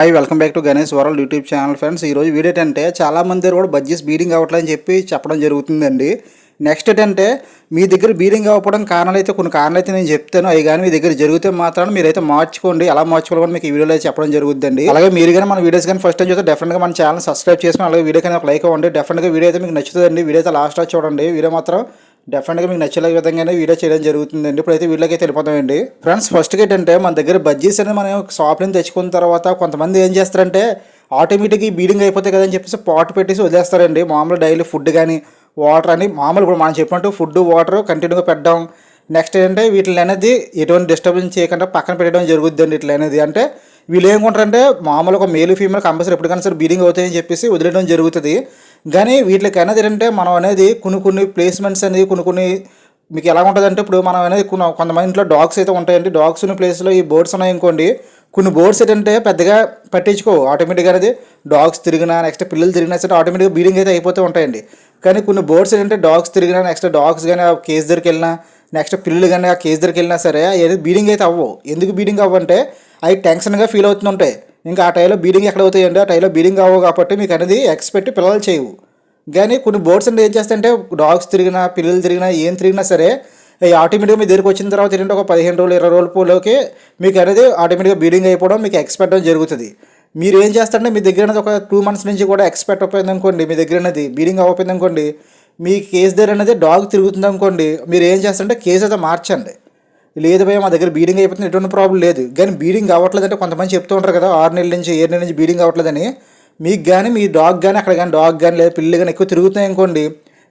Hi welcome back to Ganesh world YouTube channel friends ఈరోజు video ఏంటంటే చాలా మంది దగ్గర కూడా బడ్జెస్ బీడింగ్ అవ్వట్లేదని చెప్పి చెప్పడం జరుగుతుందండి. నెక్స్ట్ ఏంటంటే మీ దగ్గర బీడింగ్ అవ్వడం కారణాలు అయితే కొన్ని కారణాలు అయితే నేను చెప్తాను. అవి కానీ మీ దగ్గర జరిగితే మాత్రం మీరైతే మార్చుకోండి. ఎలా మార్చుకోవాలి కూడా మీకు ఈ వీడియోలో అయితే చెప్పడం జరుగుతుందండి. అలాగే మీరు కానీ మన వీడియోస్ కానీ ఫస్ట్ టైం చూస్తే డెఫినెట్గా మన ఛానల్ సబ్స్క్రైబ్ చేసుకుని అలాగే వీడియో కానీ ఒక లైక్ అవ్వండి డెఫినెట్గా వీడియో అయితే మీకు నచ్చుతుందండి. వీడియో అయితే లాస్ట్ చూడండి. వీడియో మాత్రం డెఫినెట్గా మీకు నచ్చే విధంగానే వీడియో చేయడం జరుగుతుందండి. ఇప్పుడైతే వీళ్ళకి అయితే వెళ్ళిపోతామండి ఫ్రెండ్స్ ఫస్ట్గా ఏంటంటే మన దగ్గర బజ్జీస్ అనేది మనం షాప్ నుంచి తెచ్చుకున్న తర్వాత కొంతమంది ఏం చేస్తారంటే ఆటోమేటిక్గా బీడింగ్ అయిపోతాయి కదని చెప్పేసి పాట్ పెట్టేసి వదిలేస్తారండి. మామూలు డైలీ ఫుడ్ కానీ వాటర్ అని మామూలు ఇప్పుడు మనం చెప్పినట్టు ఫుడ్ వాటర్ కంటిన్యూగా పెట్టడం. నెక్స్ట్ ఏంటంటే వీటిని అనేది ఎటువంటి డిస్టర్బెన్స్ చేయకుండా పక్కన పెట్టడం జరుగుద్దండి ఇట్లా అనేది అంటే వీళ్ళు ఏమనుకుంటారంటే మామూలుగా మేలు ఫీమేల్ కంపల్సరీ ఎప్పటికైనా సరే బీడింగ్ అవుతాయని చెప్పేసి వదిలేయడం జరుగుతుంది. కానీ వీటికైనా ఏంటంటే మనం అనేది కొన్ని కొన్ని ప్లేస్మెంట్స్ అనేది కొన్ని కొన్ని మీకు ఎలా ఉంటుందంటే ఇప్పుడు మనం అనేది కొన్ని కొంతమంది ఇంట్లో డాగ్స్ అయితే ఉంటాయండి. డాగ్స్ ఉన్న ప్లేస్లో ఈ బోర్డ్స్ ఉన్నాయి అనుకోండి. కొన్ని బోర్డ్స్ ఏంటంటే పెద్దగా పట్టించుకో ఆటోమేటిక్గా అనేది డాగ్స్ తిరిగినా నెక్స్ట్ పిల్లలు తిరిగినా సరే ఆటోమేటిక్గా బీడింగ్ అయితే అయిపోతూ ఉంటాయండి. కానీ కొన్ని బోర్డ్స్ ఏంటంటే డాగ్స్ తిరిగినా నెక్స్ట్ డాగ్స్ కానీ కేసు దగ్గరికి వెళ్ళినా నెక్స్ట్ పిల్లలు కానీ ఆ కేసు దగ్గరికి వెళ్ళినా సరే ఏదో బీడింగ్ అయితే అవ్వవు. ఎందుకు బీడింగ్ అవ్వంటే అవి టెన్షన్గా ఫీల్ అవుతుంటాయి. ఇంకా ఆ టైంలో బీడింగ్ ఎక్కడ అవుతాయండి ఆ టైంలో బీడింగ్ అవ్వవు కాబట్టి మీకు అనేది ఎక్స్పెక్ట్ పిల్లలు చేయవు. కానీ కొన్ని బోర్డ్స్ అంటే ఏం చేస్తాయంటే డాగ్స్ తిరిగినా పిల్లలు తిరిగినా ఏం తిరిగినా సరే ఆటోమేటిక్గా మీ దగ్గరికి వచ్చిన తర్వాత ఏంటంటే ఒక పదిహేను రోజులు ఇరవై రోజుల పోలోకి మీకు అనేది ఆటోమేటిక్గా బీడింగ్ అయిపోవడం మీకు ఎక్స్పెక్ట్ అవ్వడం జరుగుతుంది. మీరు ఏం చేస్తారంటే మీ దగ్గర అనేది ఒక టూ మంత్స్ నుంచి కూడా ఎక్స్పెక్ట్ అయిపోయింది అనుకోండి మీ దగ్గర అనేది బీడింగ్ అవ్వకపోయింది అనుకోండి మీ కేసు దగ్గర అనేది డాగ్ తిరుగుతుంది అనుకోండి మీరు ఏం చేస్తారంటే కేసు అయితే మార్చండి. లేదు భయ మా దగ్గర బీడింగ్ అయిపోతుంది ఎటువంటి ప్రాబ్లం లేదు. కానీ బీడింగ్ అవ్వట్లేదు అంటే కొంతమంది చెప్తూ ఉంటారు కదా ఆరు నెలల నుంచి ఏడు నెలల నుంచి బీడింగ్ అవ్వట్లేదని మీకు కానీ మీ డాగ్ కానీ అక్కడ కానీ డాగ్ కానీ లేదా పిల్లలు కానీ ఎక్కువ తిరుగుతున్నాయి అనుకోండి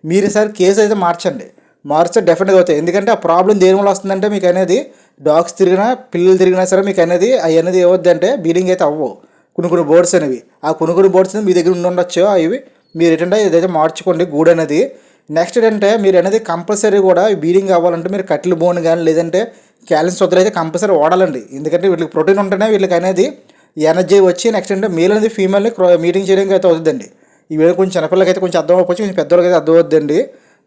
మీరు సార్ కేసు అయితే మార్చండి. మార్చితే డెఫినెట్గా అవుతాయి. ఎందుకంటే ఆ ప్రాబ్లం దేని వల్ల వస్తుందంటే మీకు అనేది డాగ్స్ తిరిగినా పిల్లలు తిరిగినా సరే మీకు అనేది అవి అనేది ఏవద్దంటే బీడింగ్ అయితే అవ్వవు. కొన్ని కొన్ని బోర్డ్స్ అనేవి. ఆ కొన్ని కొన్ని బోర్డ్స్ మీ దగ్గర ఉండి ఉండొచ్చు అవి మీరు ఏంటంటే ఇదైతే మార్చుకోండి గూడు అనేది. నెక్స్ట్ ఏంటంటే మీరు అనేది కంపల్సరీ కూడా బీడింగ్ అవ్వాలంటే మీరు కట్టెల బోన్ కానీ లేదంటే క్యాలెన్స్ వద్దులు అయితే కంపల్సరీ వాడాలండి. ఎందుకంటే వీళ్ళకి ప్రోటీన్ ఉంటేనే వీళ్ళకి అనేది ఎనర్జీ వచ్చి నెక్స్ట్ అంటే మేల్ అనేది ఫీమేల్ని మీటింగ్ చేయడానికి అయితే అవుతుందండి. ఈ కొంచెం చిన్నపిల్లలకి అయితే కొంచెం అర్థం అవ్వచ్చు కొంచెం పెద్దవాళ్ళకి అయితే అర్థం అవుద్దండి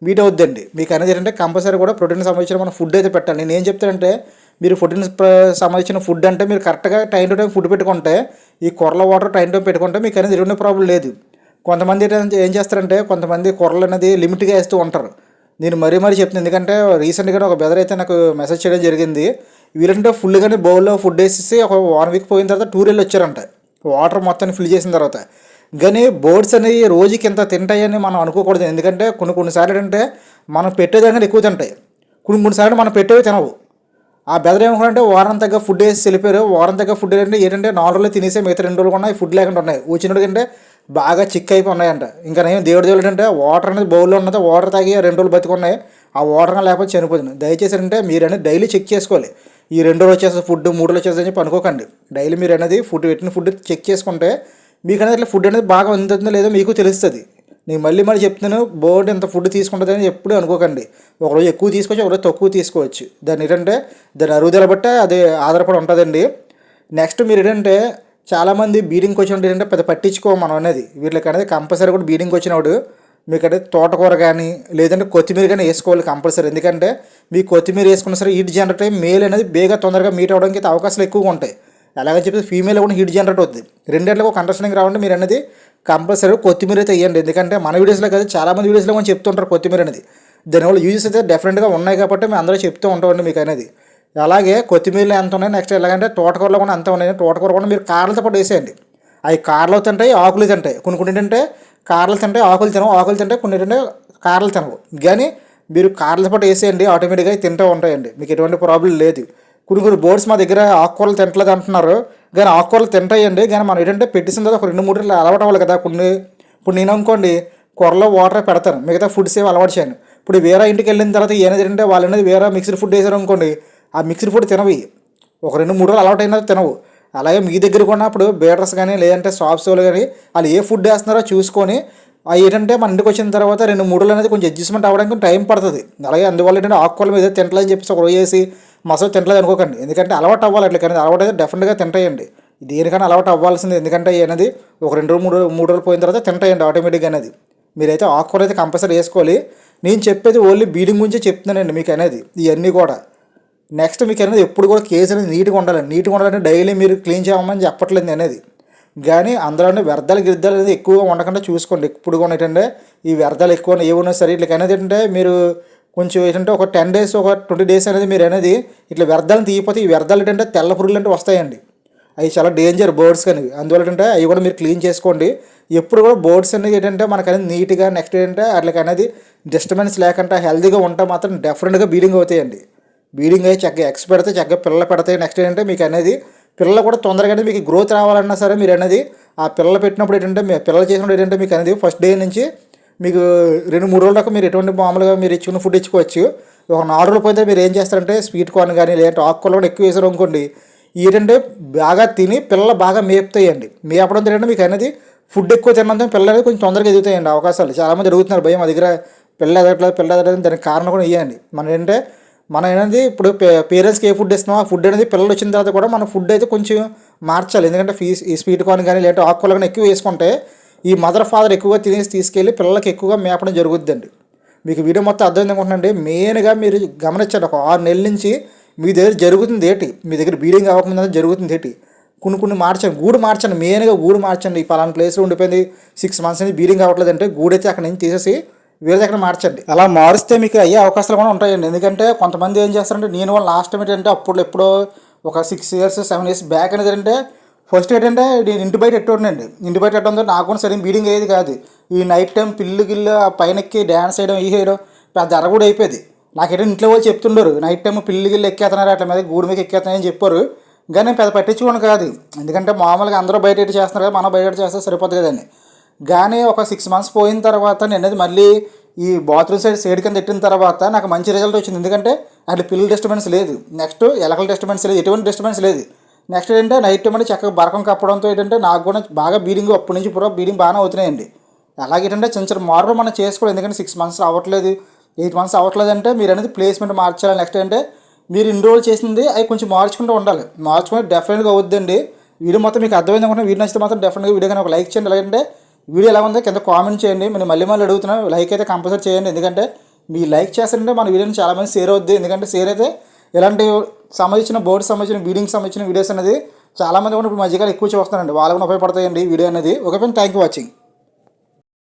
మీట్ అవుద్దండి మీకు అనేది ఏంటంటే కంపల్సరీ కూడా ప్రోటీన్ సంబంధించిన మన ఫుడ్ అయితే పెట్టాలి. నేను ఏం చెప్తానంటే మీరు ప్రోటీన్ సంబంధించిన ఫుడ్ అంటే మీరు కరెక్ట్గా టైం టు టైం ఫుడ్ పెట్టుకుంటే ఈ కొరల వాటర్ టైం టు టైం పెట్టుకుంటే మీకు అనేది ఎటువంటి ప్రాబ్లం లేదు. కొంతమంది ఏం చేస్తారంటే కొంతమంది కూరలు అనేది లిమిట్గా వేస్తూ ఉంటారు. నేను మరీ మరీ చెప్తున్నాను ఎందుకంటే రీసెంట్గా ఒక బెదర్ అయితే నాకు మెసేజ్ చేయడం జరిగింది. వీళ్ళంటే ఫుల్గానే బౌల్లో ఫుడ్ వేసేసి ఒక వన్ వీక్ పోయిన తర్వాత టూర్ వెళ్ళి వచ్చారంట. వాటర్ మొత్తాన్ని ఫిల్ చేసిన తర్వాత. కానీ బోర్డ్స్ అనేవి రోజుకి ఇంత తింటాయని మనం అనుకోకూడదు. ఎందుకంటే కొన్ని కొన్నిసార్లు ఏంటంటే మనం పెట్టేదానికన్నా ఎక్కువ తింటాయి. కొన్ని కొన్నిసార్లు మనం పెట్టేవి తినవు. ఆ బెదర్ ఏమనుకుంటే వారం తగ్గ ఫుడ్ వేసి వెళ్ళిపోయారు. వారం తగ్గ ఫుడ్ ఏంటంటే ఏంటంటే నాలుగు రోజులు తినేసి మిగతా రెండు రోజులు ఉన్నాయి ఫుడ్ లేకుండా ఉన్నాయి. వచ్చినప్పుడు అంటే బాగా చిక్ అయిపోయి ఉన్నాయంట. ఇంకా నేను దేవుడు దేవుడు అంటే వాటర్ అనేది బౌల్లో ఉన్నది వాటర్ తాగి రెండు రోజులు బతుకున్నాయి. ఆ వాటర్ లేకపోతే చనిపోతుంది దయచేసి అంటే మీరు అనేది డైలీ చెక్ చేసుకోవాలి. ఈ రెండు రోజులు వచ్చేసి ఫుడ్ మూడు రోజులు వచ్చేసి చెప్పి అనుకోకండి. డైలీ మీరు అనేది ఫుడ్ పెట్టిన ఫుడ్ చెక్ చేసుకుంటే మీకు అనేది ఇట్లా ఫుడ్ అనేది బాగా అందుతుందో లేదో మీకు తెలుస్తుంది. నేను మళ్ళీ మళ్ళీ చెప్తున్నాను బోర్డు ఎంత ఫుడ్ తీసుకుంటుందని ఎప్పుడు అనుకోకండి. ఒకరోజు ఎక్కువ తీసుకోవచ్చు ఒకరోజు తక్కువ తీసుకోవచ్చు. దాన్ని ఏంటంటే దాని అరుగుదల బట్టే అది ఆధారపడి ఉంటుందండి. నెక్స్ట్ మీరు ఏంటంటే చాలామంది బీడింగ్కి వచ్చినప్పుడు ఏంటంటే పెద్ద పట్టించుకో మనం అనేది. వీళ్ళకి అనేది కంపల్సరీ కూడా బీడింగ్కి వచ్చినప్పుడు మీకు అంటే తోటకూర కానీ లేదంటే కొత్తిమీర కానీ వేసుకోవాలి కంపల్సరీ ఎందుకంటే మీ కొత్తిమీర వేసుకున్న సరే హీట్ జనరేట్ అయ్యి మేల్ అనేది బేగా తొందరగా మీట్ అవ్వడానికి అయితే అవకాశాలు ఎక్కువగా ఉంటాయి. అలాగని చెప్పి ఫీమేల్ కూడా హీట్ జనరేట్ అవుతుంది రెండేళ్ళకి ఒక అండర్స్టాండింగ్ రావాలంటే మీరు అనేది కంపల్సరీ కొత్తిమీర అయితే వేయండి. ఎందుకంటే మన వీడియోస్లో కాదు చాలామంది వీడియోస్లో మనం చెప్తుంటారు కొత్తిమీర అనేది. దానివల్ల యూజెస్ అయితే డెఫరెంట్గా ఉన్నాయి కాబట్టి మేము అందరూ చెప్తూ ఉంటామండి మీకు అనేది. అలాగే కొత్తిమీరలు ఎంత ఉన్నాయి నెక్స్ట్ ఎలాగంటే తోటకూరలో కూడా అంత ఉన్నాయి. తోటకూర కూడా మీరు కారలతో పాటు వేసేయండి. అవి కారలు తింటాయి ఆకులు తింటాయి. కొన్ని కొన్ని ఏంటంటే కారలు తింటాయి ఆకులు తినవు ఆకులు తింటాయి కొన్ని ఏంటంటే కారలు తినవు. కానీ మీరు కారలతో పాటు వేసేయండి ఆటోమేటిక్గా తింటూ ఉంటాయండి. మీకు ఎటువంటి ప్రాబ్లం లేదు. కొన్ని కొన్ని బోర్డ్స్ మా దగ్గర ఆకుకూరలు తింటలేదు అంటున్నారు. కానీ ఆకుకూరలు తింటాయండి. కానీ మనం ఏంటంటే పెట్టేసిన తర్వాత ఒక రెండు మూడు రోజులు అలవాటు అవ్వాలి కదా. కొన్ని ఇప్పుడు నేను అనుకోండి కూరలో వాటర్ పెడతాను. మిగతా ఫుడ్స్ ఏమి అలవాటు చేయను. ఇప్పుడు వేరే ఇంటికి వెళ్ళిన తర్వాత ఏమైనా అంటే వాళ్ళు అనేది వేరే మిక్స్డ్ ఫుడ్ వేసారు అనుకోండి. ఆ మిక్స్డ్ ఫుడ్ తినవి. ఒక రెండు మూడు రోజులు అలవాటు అయినా తినవు. అలాగే మీ దగ్గర కొన్నప్పుడు బేటర్స్ కానీ లేదంటే షాప్స్ వాళ్ళు కానీ వాళ్ళు ఏ ఫుడ్ వేస్తున్నారో చూసుకొని అవి ఏంటంటే మన ఇంటికి వచ్చిన తర్వాత రెండు మూడు రోజులు అనేది కొంచెం అడ్జస్ట్మెంట్ అవ్వడానికి టైం పడుతుంది. అలాగే అందువల్ల ఏంటంటే ఆకుకూరలు మీద తింటలేదని చెప్పేసి ఒక రోజు వేసి మసాలా తింటలేదు అనుకోకండి. ఎందుకంటే అలవాటు అవ్వాలి అట్లా కానీ అలవాటు అయితే డెఫినెట్గా తింటాయండి. దేనికైనా అలవాటు అవ్వాల్సింది ఎందుకంటే అనేది ఒక రెండు రోజులు మూడు మూడు రోజులు పోయిన తర్వాత తింటాయండి ఆటోమేటిక్గా అనేది. మీరైతే ఆకుకూర అయితే కంపల్సరీ వేసుకోవాలి. నేను చెప్పేది ఓన్లీ బీడింగ్ గురించి చెప్తున్నానండి మీకు అనేది ఇవన్నీ కూడా. నెక్స్ట్ మీకు అనేది ఎప్పుడు కూడా కేసు అనేది నీట్గా ఉండాలి. నీట్గా ఉండాలంటే డైలీ మీరు క్లీన్ చేయమని చెప్పట్లేదు అనేది కానీ అందులోనే వ్యర్థాలు గిర్థాలు అనేది ఎక్కువగా ఉండకుండా చూసుకోండి. ఇప్పుడు కూడా ఏంటంటే ఈ వ్యర్థాలు ఎక్కువ ఏమున్నా సరే ఇట్లా అనేది ఏంటంటే మీరు కొంచెం ఏంటంటే ఒక టెన్ డేస్ ఒక ట్వంటీ డేస్ అనేది మీరు అనేది ఇట్లా వ్యర్థాలను తీయపోతే ఈ వ్యర్థాలు ఏంటంటే తెల్ల పురుగులు అంటే వస్తాయండి. అవి చాలా డేంజర్ బర్డ్స్ కానీ అందువల్ల ఏంటంటే అవి కూడా మీరు క్లీన్ చేసుకోండి. ఎప్పుడు కూడా బర్డ్స్ అనేది ఏంటంటే మనకు అనేది నీట్గా నెక్స్ట్ ఏంటంటే వాటికి అనేది డిస్టర్బెన్స్ లేకుండా హెల్తీగా ఉంటే మాత్రం డెఫినెట్గా బీడింగ్ అవుతాయండి. బీడింగ్ అయ్యి చక్కగా ఎక్స్ పెడితే చక్కగా పిల్లలు పెడతాయి. నెక్స్ట్ ఏంటంటే మీకు అనేది పిల్లలు కూడా తొందరగానే మీకు గ్రోత్ రావాలన్నా సరే మీరు అనేది ఆ పిల్లలు పెట్టినప్పుడు ఏంటంటే మీ పిల్లలు చేసినప్పుడు ఏంటంటే మీకు అనేది ఫస్ట్ డే నుంచి మీకు రెండు మూడు రోజుల దాకా మీరు ఎటువంటి మామూలుగా మీరు ఇచ్చుకున్న ఫుడ్ ఇచ్చుకోవచ్చు. ఒక నాలుగు రోజులు పోతే మీరు ఏం చేస్తారంటే స్వీట్ కార్న్ కానీ లేదంటే ఆకుకూరలు కూడా ఎక్కువ వేసారు అనుకోండి. ఏంటంటే బాగా తిని పిల్లలు బాగా మేపుతాయండి. మేపడం ఏంటంటే మీకు అనేది ఫుడ్ ఎక్కువ తిన్నంత పిల్లలు అనేది కొంచెం తొందరగా ఎదుగుతాయండి. అవకాశాలు చాలామంది అడుగుతున్నారు భయం మా దగ్గర పిల్ల ఎదగట్లేదు పిల్ల ఎదగట్లేదు దానికి కారణం కూడా ఇవ్వండి మనం ఏంటంటే మనం ఏంటంటే ఇప్పుడు పేరెంట్స్కి ఏ ఫుడ్ ఇస్తున్నాం ఆ ఫుడ్ అనేది పిల్లలు వచ్చిన తర్వాత కూడా మన ఫుడ్ అయితే కొంచెం మార్చాలి. ఎందుకంటే ఫీస్ ఈ స్వీట్ కార్న్ కానీ లేదంటే ఆకుకూరలు కానీ ఎక్కువ వేసుకుంటే ఈ మదర్ ఫాదర్ ఎక్కువగా తినేసి తీసుకెళ్ళి పిల్లలకి ఎక్కువగా మేపడం జరుగుద్దండి. మీకు వీడియో మొత్తం అర్థం అనుకుంటున్నాండి మెయిన్గా మీరు గమనించండి. ఒక ఆరు నెలల నుంచి మీ దగ్గర జరుగుతుంది ఏంటి? మీ దగ్గర బీడింగ్ అవ్వకముందు జరుగుతుంది ఏంటి? కొన్ని కొన్ని మార్చండి. గూడు మార్చండి. మెయిన్గా గూడు మార్చండి. ఈ పలానా ప్లేస్లో ఉండిపోయింది. సిక్స్ మంత్స్ నుంచి బీడింగ్ అవ్వట్లేదు అంటే గూడైతే అక్కడ నుంచి తీసేసి వేరే దగ్గర మార్చండి. అలా మారిస్తే మీకు అయ్యే అవకాశాలు కూడా ఉంటాయండి. ఎందుకంటే కొంతమంది ఏం చేస్తారంటే నేను వాళ్ళు లాస్ట్ టైం ఏంటంటే అప్పుడు ఎప్పుడో ఒక six years seven years back అనేది ఏంటంటే ఫస్ట్ ఏంటంటే నేను ఇంటి బయట ఎట్టుకోండి ఇంటి బయట ఎట్టడంతో నాకు కూడా సరైన బీడింగ్ అయ్యేది కాదు. ఈ నైట్ టైం పిల్లు గిల్లు ఆ పైనెక్కి డ్యాన్స్ చేయడం ఈ చేయడం పెద్ద అరగూడ కూడా అయిపోయేది. నాకేంటంటే ఇంట్లో వాళ్ళు చెప్తుండరు నైట్ టైం పిల్లు గిల్లు ఎక్కేస్తున్నారు అట్లా మీద గూడు మీద అని చెప్పారు. కానీ నేను పెద్ద పట్టించుకోను కాదు. ఎందుకంటే మామూలుగా అందరూ బయట చేస్తున్నారు కదా మనం బయట చేస్తే సరిపోతుంది కదండి. కానీ ఒక సిక్స్ మంత్స్ పోయిన తర్వాత నేను అనేది మళ్ళీ ఈ బాత్రూమ్ సైడ్ సైడ్ కింద పెట్టిన తర్వాత నాకు మంచి రిజల్ట్ వచ్చింది. ఎందుకంటే అక్కడ పిల్లల డిస్టర్బెన్స్ లేదు. నెక్స్ట్ ఎలకల డిస్టర్బెన్స్ లేదు. ఎటువంటి డిస్టర్బెన్స్ లేదు. నెక్స్ట్ ఏంటంటే నైట్ టైం చక్కగా బరకం కప్పడంతో ఏంటంటే నాకు కూడా బాగా బీడింగ్ అప్పటి నుంచి పూర్వ బీడింగ్ బాగానే అవుతున్నాయండి. అలాగే ఏంటంటే చిన్న చిన్న మార్పులు మనం చేసుకోవాలి. ఎందుకంటే సిక్స్ మంత్స్ అవ్వట్లేదు. ఎయిట్ మంత్స్ అవ్వట్లేదు అంటే మీరు అనేది ప్లేస్మెంట్ మార్చాలి. నెక్స్ట్ అంటే మీరు ఇన్ని రోజులు చేసింది అవి కొంచెం మార్చుకుంటూ ఉండాలి. మార్చుకుంటే డెఫినెట్గా అవుద్దండి. వీడియో మొత్తం మీకు అర్థమైంది అనుకుంటే వీడియో నచ్చితే మాత్రం డెఫినెట్గా వీడియో కానీ ఒక లైక్ చేయండి. ఎలాగంటే వీడియో ఎలా ఉందో కింద కామెంట్ చేయండి. నేను మళ్ళీ మళ్ళీ అడుగుతున్నాను లైక్ అయితే కంపల్సరీ చేయండి. ఎందుకంటే మీ లైక్ చేస్తారంటే మన వీడియోని చాలామంది షేర్ అవుద్ది. ఎందుకంటే షేర్ అయితే ఇలాంటి సంబంధించిన బోర్డు సంబంధించిన బీడింగ్ సంబంధించిన వీడియోస్ అనేది చాలామంది కూడా ఇప్పుడు మధ్యకాలం ఎక్కువ చూస్తానండి వాళ్ళకు కూడా ఉపయోగపడతాయండి వీడియో అనేది. Okay thank you watching